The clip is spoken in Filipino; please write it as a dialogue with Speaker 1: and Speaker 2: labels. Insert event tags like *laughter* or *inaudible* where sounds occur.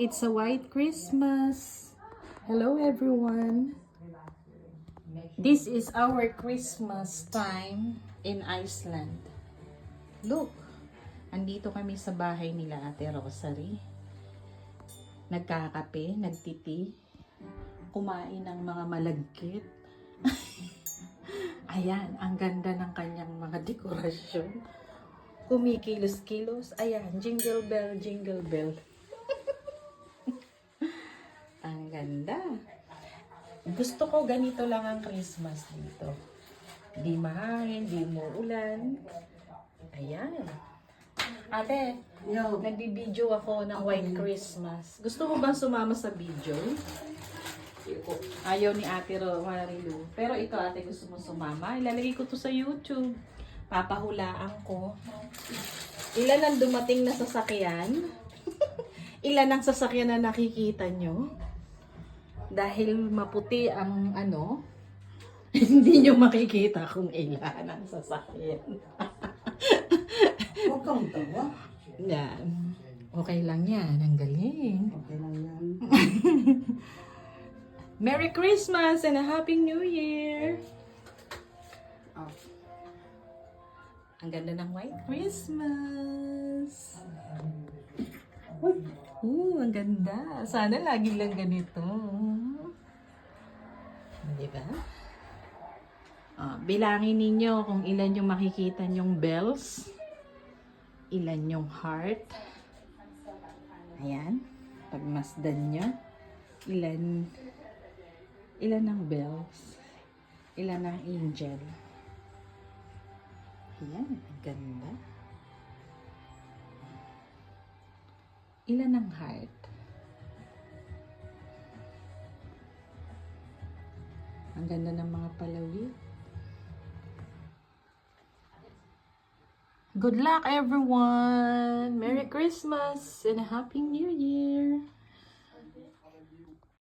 Speaker 1: It's a white Christmas. Hello, everyone. This is our Christmas time in Iceland. Look, andito kami sa bahay nila Ate Rosary. Nagkakape, nagtiti, kumain ng mga malagkit. *laughs* Ayan, ang ganda ng kanyang mga dekorasyon. Kumikilos-kilos. Ayan, jingle bell, jingle bell. ang ganda. Gusto ko ganito lang ang Christmas dito. Di mahangin, di umuulan. Ayan. Ate,
Speaker 2: Yo,
Speaker 1: nagbibideo ako ng White Christmas. Gusto mo bang sumama sa video? Ayaw ni Ate Marilu. Pero ito ate gusto mo sumama. Ilalagay ko to sa YouTube. Papahulaan ko. Ilan ang dumating na sasakyan? *laughs* Ilan ang sasakyan na nakikita nyo? Dahil maputi ang ano, *laughs* hindi nyo makikita kung ilan ang sasakyan.
Speaker 2: huwag kang tawa.
Speaker 1: Yan. Okay lang yan. Ang galing.
Speaker 2: Okay lang yan. *laughs*
Speaker 1: Merry Christmas and a Happy New Year!
Speaker 2: Ah,
Speaker 1: Ang ganda ng White Christmas! Ooh, ang ganda. Sana lagi lang ganito. Di ba? Ah, bilangin ninyo kung ilan yung makikita nyong bells. Ilan yung heart. Ayan. Pagmasdan nyo. Ilan ilan ang bells. Ilan ang angel. Ayan. Ganda. Ilan ang heart? Ang ganda ng mga palawit. Good luck everyone! Merry Christmas and a Happy New Year!